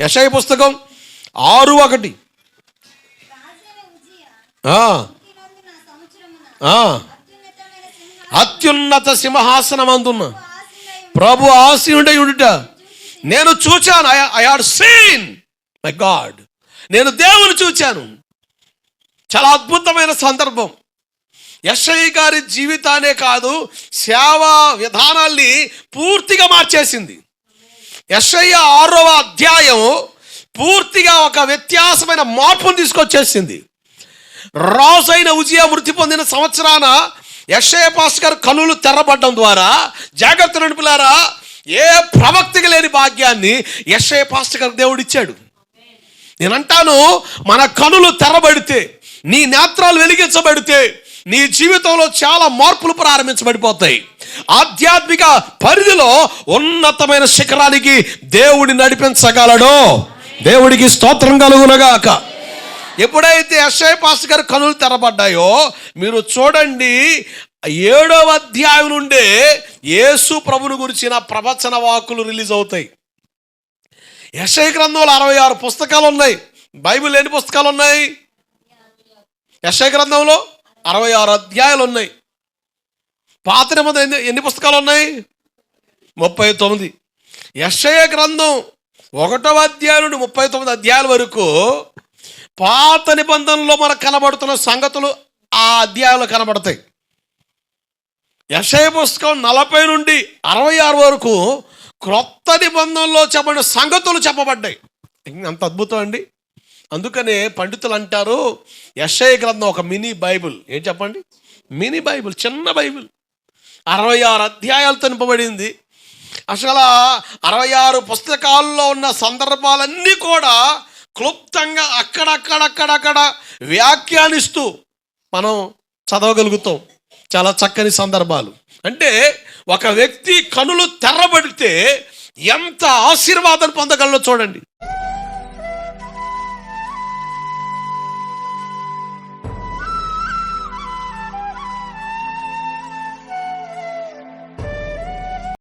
యశయ పుస్తకం ఆరు ఒకటి. అత్యున్నత సింహాసనం అందున్న ప్రభు ఆసీనుడై ఉండుట. నేను చూచాను. I had seen. My God. నేను దేవుని చూచాను. చాలా అద్భుతమైన సందర్భం. యశయ్య గారి జీవితానే కాదు సేవా విధానాల్ని పూర్తిగా మార్చేసింది. యశయ్య ఆరవ అధ్యాయం పూర్తిగా ఒక వ్యత్యాసమైన మార్పును తీసుకొచ్చేసింది. రాజైన ఉజియా మృతి పొందిన సంవత్సరాన ఎస్ఐ పాస్ గారు కనులు తెరబడ్డం ద్వారా జాగ్రత్త నడుపులారా ఏ ప్రవక్తికి లేని భాగ్యాన్ని ఎస్ఐ పాస్ గారు దేవుడు ఇచ్చాడు. నేనంటాను మన కనులు తెరబడితే నీ నేత్రాలు వెలిగించబడితే నీ జీవితంలో చాలా మార్పులు ప్రారంభించబడిపోతాయి. ఆధ్యాత్మిక పరిధిలో ఉన్నతమైన శిఖరానికి దేవుడి నడిపించగలడు. దేవుడికి స్తోత్రం కలుగునగాక. ఎప్పుడైతే ఎస్ఐ పాస్ గారు కనులు తెరబడ్డాయో మీరు చూడండి ఏడవ అధ్యాయం నుండే యేసు ప్రభుని గురించిన ప్రవచన వాక్కులు రిలీజ్ అవుతాయి. యశయ గ్రంథంలో అరవై ఆరు పుస్తకాలు ఉన్నాయి బైబిల్ ఎన్ని పుస్తకాలు ఉన్నాయి యశయ గ్రంథంలో అరవై ఆరు అధ్యాయాలు ఉన్నాయి పాత నిబంధన ఎన్ని ఎన్ని పుస్తకాలు ఉన్నాయి ముప్పై తొమ్మిది. యశయ గ్రంథం ఒకటవ అధ్యాయం నుండి ముప్పై తొమ్మిది అధ్యాయాల వరకు పాత నిబంధనలో మనకు కనబడుతున్న సంగతులు ఆ అధ్యాయంలో కనబడతాయి. యశయ పుస్తకం నలభై నుండి అరవై ఆరు వరకు క్రొత్త నిబంధనలో చెప్పబడిన సంగతులు చెప్పబడ్డాయి. అంత అద్భుతం అండి. అందుకనే పండితులు అంటారు యశయ గ్రంథం ఒక మినీ బైబిల్. ఏం చెప్పండి? మినీ బైబిల్ చిన్న బైబిల్. అరవై ఆరు అధ్యాయాలు నింపబడింది. అసలు అరవై ఆరు పుస్తకాల్లో ఉన్న సందర్భాలన్నీ కూడా క్లుప్తంగా అక్కడక్కడక్కడక్కడ వ్యాఖ్యానిస్తూ మనం చదవగలుగుతాం. చాలా చక్కని సందర్భాలు. అంటే ఒక వ్యక్తి కనులు తెరబడితే ఎంత ఆశీర్వాదం పొందగలరో చూడండి.